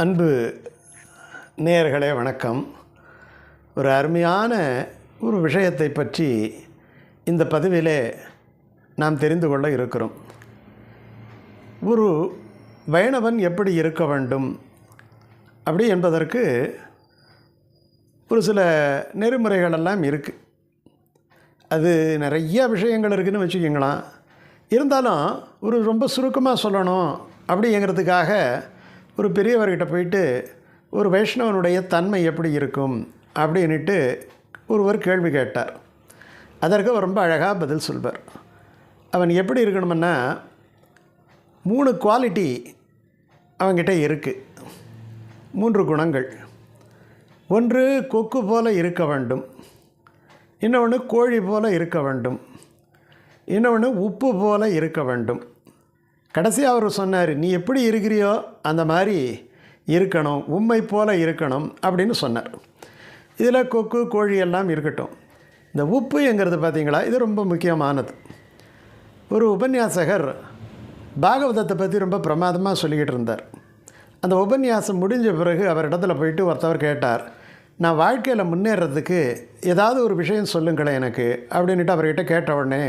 அன்பு நேயர்களே வணக்கம். ஒரு அருமையான ஒரு விஷயத்தை பற்றி இந்த பதிவிலே நாம் தெரிந்து கொள்ள இருக்கிறோம். ஒரு வைணவன் எப்படி இருக்க வேண்டும் அப்படி என்பதற்கு ஒரு சில நெறிமுறைகள் எல்லாம் இருக்குது அது நிறைய விஷயங்கள் இருக்குதுன்னு வச்சுக்கிங்களா இருந்தாலும் ஒரு ரொம்ப சுருக்கமாக சொல்லணும் அப்படிங்கிறதுக்காக ஒரு பெரியவர்கிட்ட போயிட்டு ஒரு வைஷ்ணவனுடைய தன்மை எப்படி இருக்கும்? அப்படின்ட்டு ஒருவர் கேள்வி கேட்டார். அதற்கு அவர் ரொம்ப அழகாக பதில் சொல்வார். அவன் எப்படி இருக்கணும்னா மூணு குவாலிட்டி அவங்கிட்ட இருக்குது மூன்று குணங்கள். ஒன்று கொக்கு போல இருக்க வேண்டும். இன்னொன்று கோழி போல இருக்க வேண்டும். இன்னொன்று உப்பு போல இருக்க வேண்டும். கடைசியாக அவர் சொன்னார் நீ எப்படி இருக்கிறியோ அந்த மாதிரி இருக்கணும் உண்மை போல இருக்கணும் அப்படின்னு சொன்னார். இதில் கொக்கு கோழி எல்லாம் இருக்கட்டும். இந்த உப்புங்கிறது பார்த்தீங்களா இது ரொம்ப முக்கியமானது. ஒரு உபன்யாசகர் பாகவதத்தை பற்றி ரொம்ப பிரமாதமாக சொல்லிக்கிட்டு இருந்தார். அந்த உபன்யாசம் முடிஞ்ச பிறகு அவர் இடத்துல போயிட்டு ஒருத்தவர் கேட்டார் நான் வாழ்க்கையில் முன்னேறதுக்கு ஏதாவது ஒரு விஷயம் சொல்லுங்களேன் எனக்கு அப்படின்ட்டு அவர்கிட்ட கேட்ட உடனே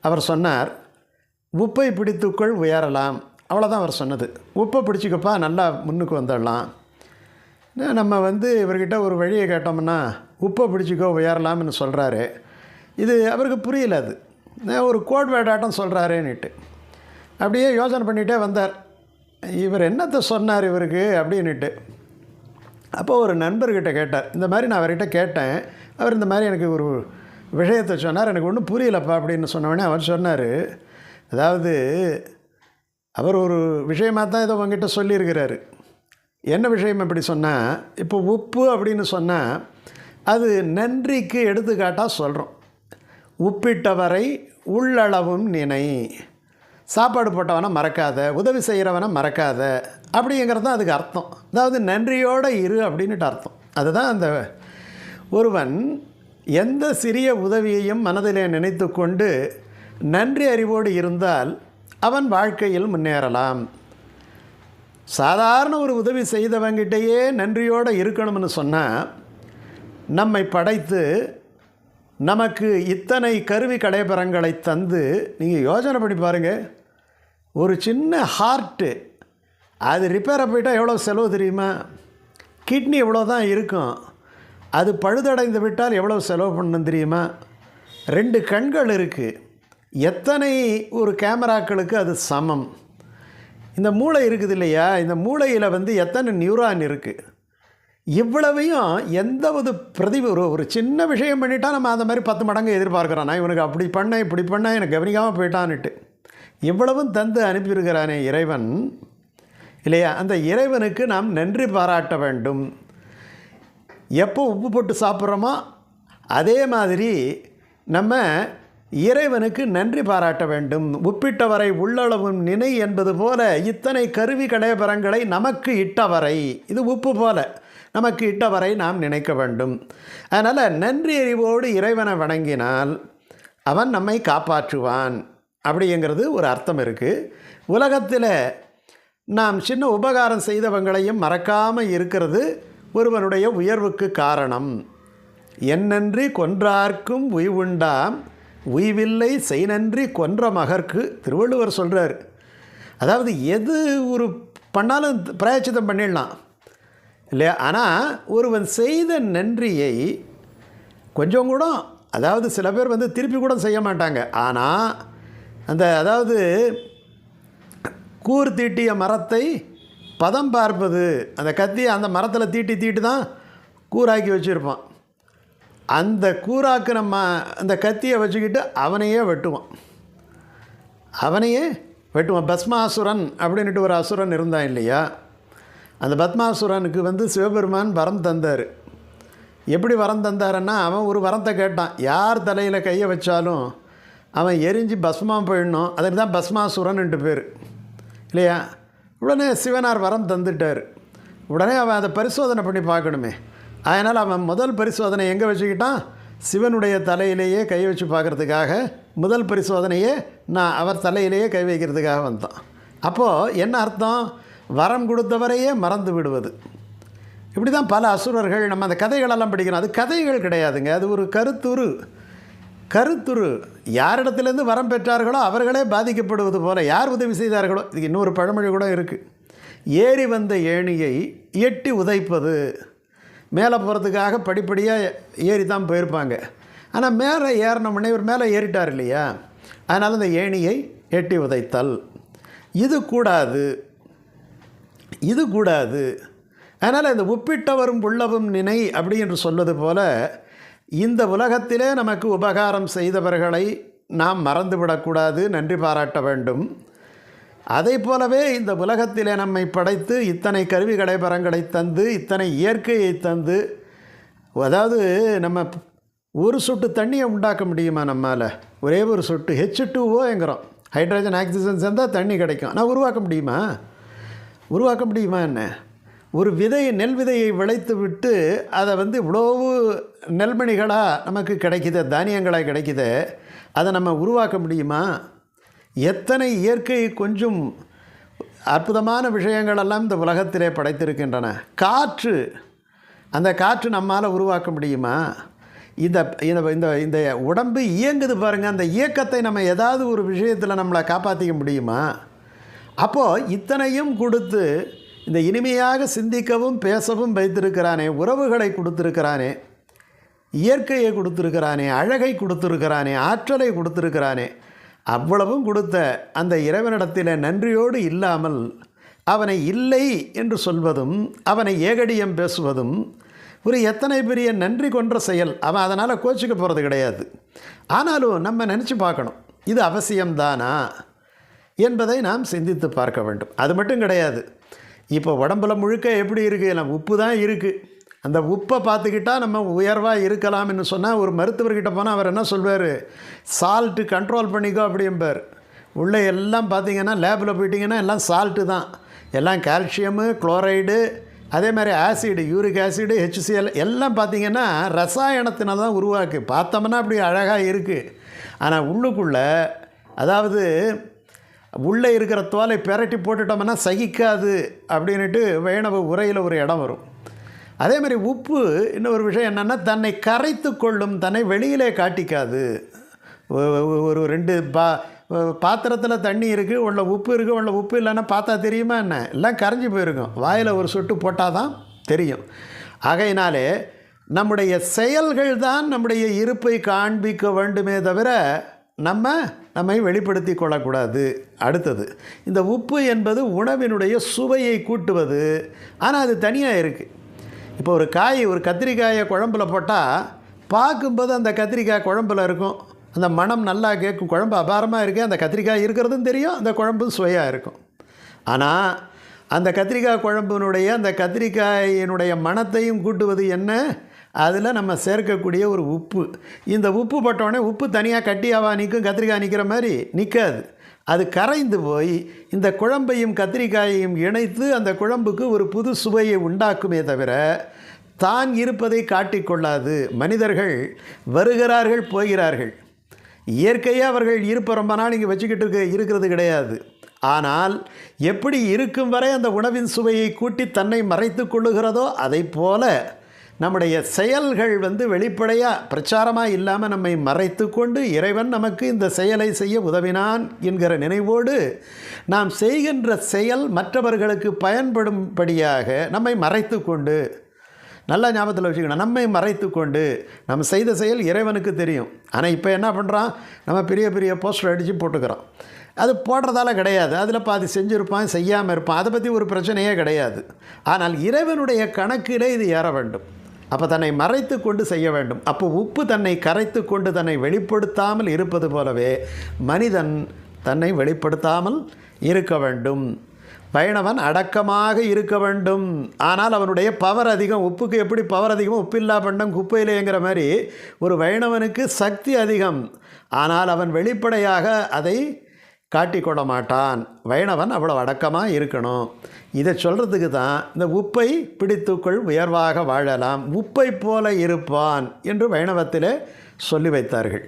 அவர் சொன்னார் உப்பை பிடித்துக்குள் உயரலாம். அவ்வளோதான் அவர் சொன்னது. உப்பை பிடிச்சிக்கப்பா நல்லா முன்னுக்கு வந்துடலாம். நம்ம வந்து இவர்கிட்ட ஒரு வழியை கேட்டோம்னா உப்பை பிடிச்சிக்கோ உயரலாம்னு சொல்கிறாரு இது அவருக்கு புரியல அது. ஒரு கோட் வேடாட்டம் சொல்கிறாரேன்னுட்டு அப்படியே யோசனை பண்ணிகிட்டே வந்தார். இவர் என்னத்தை சொன்னார் இவருக்கு? அப்படின்னுட்டு. அப்போ ஒரு நண்பர்கிட்ட கேட்டார். இந்த மாதிரி நான் அவர்கிட்ட கேட்டேன். அவர் இந்த மாதிரி எனக்கு ஒரு விஷயத்தை சொன்னார். எனக்கு ஒன்றும் புரியலப்பா அப்படின்னு சொன்னவொடனே அவர் சொன்னார் அதாவது அவர் ஒரு விஷயமாக தான் இதை உங்ககிட்ட சொல்லியிருக்கிறாரு. என்ன விஷயம் இப்படி சொன்னால் இப்போ உப்பு அப்படின்னு சொன்னால் அது நன்றிக்கு எடுத்துக்காட்டாக சொல்கிறோம் உப்பிட்டவரை உள்ளளவும் நினை. சாப்பாடு போட்டவனை மறக்காத உதவி செய்கிறவனை மறக்காத அப்படிங்கிறது தான் அதுக்கு அர்த்தம். அதாவது நன்றியோடு இரு அப்படின்ட்டு அர்த்தம். அதுதான் அந்த ஒருவன் எந்த சிறிய உதவியையும் மனதிலே நினைத்து கொண்டு நன்றி அறிவோடு இருந்தால் அவன் வாழ்க்கையில் முன்னேறலாம். சாதாரண ஒரு உதவி செய்தவங்கிட்டேயே நன்றியோடு இருக்கணும்னு சொன்னால் நம்மை படைத்து நமக்கு இத்தனை கருவி கடைபரங்களை தந்து நீங்கள் யோசனை பண்ணி பாருங்கள் ஒரு சின்ன ஹார்ட்டு அது ரிப்பேரை போயிட்டால் எவ்வளோ செலவு தெரியுமா? கிட்னி எவ்வளோ தான் இருக்கும். அது பழுதடைந்து விட்டால் எவ்வளோ செலவு பண்ணணும் தெரியுமா? ரெண்டு கண்கள் இருக்குது எத்தனை ஒரு கேமராக்களுக்கு அது சமம்? இந்த மூளை இருக்குது இல்லையா? இந்த மூளையில் வந்து எத்தனை நியூரான் இருக்குது இவ்வளவையும் எந்த ஒரு பிரதி ஒரு ஒரு சின்ன விஷயம் பண்ணிட்டால் நம்ம அந்த மாதிரி பத்து மடங்கு எதிர்பார்க்குறோம் நான் இவனுக்கு அப்படி பண்ணேன் இப்படி பண்ணேன் எனக்கு கவனிக்காமல் போயிட்டான்னுட்டு. இவ்வளவும் தந்து அனுப்பியிருக்கிறானே இறைவன். இல்லையா? அந்த இறைவனுக்கு நாம் நன்றி பாராட்ட வேண்டும். எப்போ உப்பு போட்டு சாப்பிட்றோமோ அதே மாதிரி நம்ம இறைவனுக்கு நன்றி பாராட்ட வேண்டும். உப்பிட்டவரை உள்ளளவும் நினை என்பது போல இத்தனை கருவி கடைபரங்களை நமக்கு இட்டவரை. இது உப்பு போல நமக்கு இட்டவரை நாம் நினைக்க வேண்டும். அதனால் நன்றி அறிவோடு இறைவனை வணங்கினால் அவன் நம்மை காப்பாற்றுவான். அப்படிங்கிறது ஒரு அர்த்தம் இருக்குது உலகத்தில் நாம் சின்ன உபகாரம் செய்தவங்களையும் மறக்காமல் இருக்கிறது ஒருவனுடைய உயர்வுக்கு காரணம். என்னன்றி கொன்றார்க்கும் உய்வுண்டாம். உய்வில்லை செய் நன்றி கொன்ற மகர்க்கு திருவள்ளுவர் சொல்கிறார் அதாவது எது ஒரு பண்ணாலும் பிராயச்சித்தம் பண்ணிடலாம். இல்லையா? ஆனால் ஒருவன் செய்த நன்றியை கொஞ்சம் கூட அதாவது சில பேர் வந்து திருப்பி கூட செய்ய மாட்டாங்க. ஆனால் அந்த அதாவது கூர் தீட்டிய மரத்தை பதம் பார்ப்பது அந்த கத்தி அந்த மரத்தில் தீட்டி தீட்டி தான் கூராக்கி வச்சுருப்பான். அந்த கூறாக்கு நம்ம அந்த கத்தியை வச்சுக்கிட்டு அவனையே வெட்டுவான். அவனையே வெட்டுவான். பஸ்மாசுரன் அப்படின்ட்டு ஒரு அசுரன் இருந்தான் இல்லையா? அந்த பத்மாசுரனுக்கு வந்து சிவபெருமான் வரம் தந்தார். எப்படி வரம் தந்தாருன்னா அவன் ஒரு வரத்தை கேட்டான். யார் தலையில் கையை வச்சாலும் அவன் எரிஞ்சு பஸ்மாக போயிடணும். அதுக்கு தான் பஸ்மாசுரன்ட்டு பேர். இல்லையா? உடனே சிவனார் வரம் தந்துட்டார். உடனே அவன் அதை பரிசோதனை பண்ணி பார்க்கணுமே. அதனால் அவன் முதல் பரிசோதனை எங்கே வச்சுக்கிட்டான்? சிவனுடைய தலையிலேயே கை வச்சு பார்க்குறதுக்காக முதல் பரிசோதனையே நான் அவர் தலையிலேயே கை வைக்கிறதுக்காக வந்தான். அப்போது என்ன அர்த்தம்? வரம் கொடுத்தவரையே மறந்து விடுவது. இப்படி தான் பல அசுரர்கள் நம்ம அந்த கதைகளெல்லாம் படிக்கிறோம். அது கதைகள் கிடையாதுங்க. அது ஒரு கருத்துரு. கருத்துரு. யாரிடத்துலேருந்து வரம் பெற்றார்களோ அவர்களே பாதிக்கப்படுவது போல யார் உதவி செய்தார்களோ? இதுக்கு இன்னொரு பழமொழி கூட இருக்குது ஏறி வந்த ஏணியை எட்டி உதைப்பது. மேலே போகிறதுக்காக படிப்படியாக ஏறி தான் போயிருப்பாங்க. ஆனால் மேலே ஏறினோம்னே இவர் மேலே ஏறிட்டார் இல்லையா? அதனால் அந்த ஏணியை எட்டி உதைத்தல். இது கூடாது. இது கூடாது. அதனால் இந்த உப்பிட்டவரும் உள்ளவும் நினை அப்படி என்று சொல்வது போல இந்த உலகத்திலே நமக்கு உபகாரம் செய்தவர்களை நாம் மறந்துவிடக்கூடாது. நன்றி பாராட்ட வேண்டும். அதை போலவே இந்த உலகத்திலே நம்மை படைத்து இத்தனை கருவிகளை பரங்களை தந்து இத்தனை இயற்கையை தந்து அதாவது நம்ம ஒரு சொட்டு தண்ணியை உண்டாக்க முடியுமா நம்மால்? ஒரே ஒரு சொட்டு ஹெச் டூஓங்கிறோம் ஹைட்ரஜன் ஆக்சிஜன் சேர்ந்தால் தண்ணி கிடைக்கும். ஆனால் உருவாக்க முடியுமா? உருவாக்க முடியுமா என்ன? ஒரு விதையை நெல் விதையை விளைத்து விட்டு அதை வந்து இவ்வளவு நெல்மணிகளாக நமக்கு கிடைக்கிது தானியங்களாக கிடைக்கிது அதை நம்ம உருவாக்க முடியுமா? எத்தனை இயற்கை கொஞ்சம் அற்புதமான விஷயங்களெல்லாம் இந்த உலகத்திலே படைத்திருக்கின்றன. காற்று அந்த காற்று நம்மால் உருவாக்க முடியுமா? இந்த இந்த இந்த இந்த உடம்பு இயங்குது பாருங்கள் அந்த இயக்கத்தை நம்ம ஏதாவது ஒரு விஷயத்தில் நம்மளை காப்பாற்றிக்க முடியுமா? அப்போது இத்தனையும் கொடுத்து இந்த இனிமையாக சிந்திக்கவும் பேசவும் வைத்திருக்கிறானே உறவுகளை கொடுத்துருக்கிறானே இயற்கையை கொடுத்துருக்கிறானே அழகை கொடுத்துருக்கிறானே ஆற்றலை கொடுத்துருக்கிறானே அவ்வளவும் கொடுத்த அந்த இறைவனிடத்தில் நன்றியோடு இல்லாமல் அவனை இல்லை என்று சொல்வதும் அவனை ஏகடியம் பேசுவதும் ஒரு எத்தனை பெரிய நன்றி கொன்ற செயல். அவன் அதனால் கோச்சிக்க போகிறது கிடையாது. ஆனாலும் நம்ம நினச்சி பார்க்கணும். இது அவசியம்தானா என்பதை நாம் சிந்தித்து பார்க்க வேண்டும். அது மட்டும் கிடையாது. இப்போ உடம்புல முழுக்க எப்படி இருக்குது நம்ம உப்பு தான் இருக்குது அந்த உப்பை பார்த்துக்கிட்டா நம்ம உயர்வாக இருக்கலாம்னு சொன்னால் ஒரு மருத்துவர்கிட்ட போனால் அவர் என்ன சொல்வார்? சால்ட்டு கண்ட்ரோல் பண்ணிக்கோ அப்படிம்பார். உள்ளே எல்லாம் பார்த்தீங்கன்னா லேபில் போயிட்டிங்கன்னா எல்லாம் சால்ட்டு தான். எல்லாம் கால்சியமு குளோரைடு அதே மாதிரி ஆசிடு யூரிக் ஆசிடு ஹெச்சிஎல் எல்லாம் பார்த்திங்கன்னா ரசாயனத்தினால் தான் உருவாக்கு. பார்த்தோம்னா அப்படி அழகாக இருக்குது ஆனால் உள்ளுக்குள்ளே அதாவது உள்ளே இருக்கிற தோலை பெரட்டி போட்டுட்டோம்னா சகிக்காது அப்படின்ட்டு வைணவ உரையில் ஒரு இடம் வரும். அதே மாதிரி உப்பு இன்னொரு விஷயம் என்னென்னா தன்னை கரைத்து கொள்ளும் தன்னை வெளியிலே காட்டிக்காது. ஒரு ரெண்டு பா பாத்திரத்தில் தண்ணி இருக்குது உள்ள உப்பு இருக்குது உள்ள உப்பு இல்லைன்னா பார்த்தா தெரியுமா என்ன? எல்லாம் கரைஞ்சி போயிருக்கும். வாயில் ஒரு சொட்டு போட்டால் தான் தெரியும். ஆகையினாலே நம்முடைய செயல்கள் தான் நம்முடைய இருப்பை காண்பிக்க வேண்டுமே தவிர நம்ம நம்மை வெளிப்படுத்தி கொள்ளக்கூடாது. அடுத்தது இந்த உப்பு என்பது உணவினுடைய சுவையை கூட்டுவது. ஆனால் அது தனியாக இருக்குது இப்போ ஒரு காய் ஒரு கத்திரிக்காயை குழம்புல போட்டால் பார்க்கும்போது அந்த கத்திரிக்காய் குழம்புல இருக்கும். அந்த மனம் நல்லா கேட்கும் குழம்பு அபாரமாக இருக்குது அந்த கத்திரிக்காய் இருக்கிறதும் தெரியும் அந்த குழம்பும் சுவையாக இருக்கும். ஆனால் அந்த கத்திரிக்காய் குழம்பினுடைய அந்த கத்திரிக்காயினுடைய மனத்தையும் கூட்டுவது என்ன? அதில் நம்ம சேர்க்கக்கூடிய ஒரு உப்பு. இந்த உப்பு பட்டோடனே உப்பு தனியாக கட்டியாவா நிற்கும் கத்திரிக்காய் நிற்கிற மாதிரி நிற்காது அது கரைந்து போய் இந்த குழம்பையும் கத்திரிக்காயையும் இணைத்து அந்த குழம்புக்கு ஒரு புது சுவையை உண்டாக்குமே தவிர தான் இருப்பதை காட்டிக்கொள்ளாது மனிதர்கள் வருகிறார்கள் போகிறார்கள். இயற்கையாக அவர்கள் இருப்ப ரொம்ப நாள் இங்கே வச்சுக்கிட்டு இருக்கிறது கிடையாது. ஆனால் எப்படி இருக்கும் வரை அந்த உணவின் சுவையை கூட்டி தன்னை மறைத்து கொள்ளுகிறதோ அதை போல நம்முடைய செயல்கள் வந்து வெளிப்படையாக பிரச்சாரமாக இல்லாமல் நம்மை மறைத்து கொண்டு இறைவன் நமக்கு இந்த செயலை செய்ய உதவினான் என்கிற நினைவோடு நாம் செய்கின்ற செயல் மற்றவர்களுக்கு பயன்படும்படியாக நம்மை மறைத்து கொண்டு நல்லா ஞாபகத்தில் வச்சுக்கணும் நம்மை மறைத்து கொண்டு நம்ம செய்த செயல் இறைவனுக்கு தெரியும். ஆனால் இப்போ என்ன பண்ணுறான் நம்ம பெரிய பெரிய போஸ்டர் அடித்து போட்டுக்கிறோம். அது போடுறதால கிடையாது. அதில் பாதி செஞ்சுருப்பான் செய்யாமல் இருப்பான். அதை பற்றி ஒரு பிரச்சனையே கிடையாது. ஆனால் இறைவனுடைய கணக்கில் இது ஏற வேண்டும். அப்போ தன்னை மறைத்து கொண்டு செய்ய வேண்டும். அப்போ உப்பு தன்னை கரைத்து கொண்டு தன்னை வெளிப்படுத்தாமல் இருப்பது போலவே மனிதன் தன்னை வெளிப்படுத்தாமல் இருக்க வேண்டும். வைணவன் அடக்கமாக இருக்க வேண்டும். ஆனால் அவனுடைய பவர் அதிகம் உப்புக்கு எப்படி பவர் அதிகம் உப்பில்லா பண்டம் குப்பையிலேங்கிற மாதிரி ஒரு வைணவனுக்கு சக்தி அதிகம். ஆனால் அவன் வெளிப்படையாக அதை காட்டிக்கொள்ள மாட்டான் வைணவன் அவ்வளோ அடக்கமாக இருக்கணும். இதை சொல்கிறதுக்கு தான் இந்த உப்பை பிடித்துக்குள் உயர்வாக வாழலாம். உப்பை போல இருப்பான் என்று வைணவத்தில் சொல்லி வைத்தார்கள்.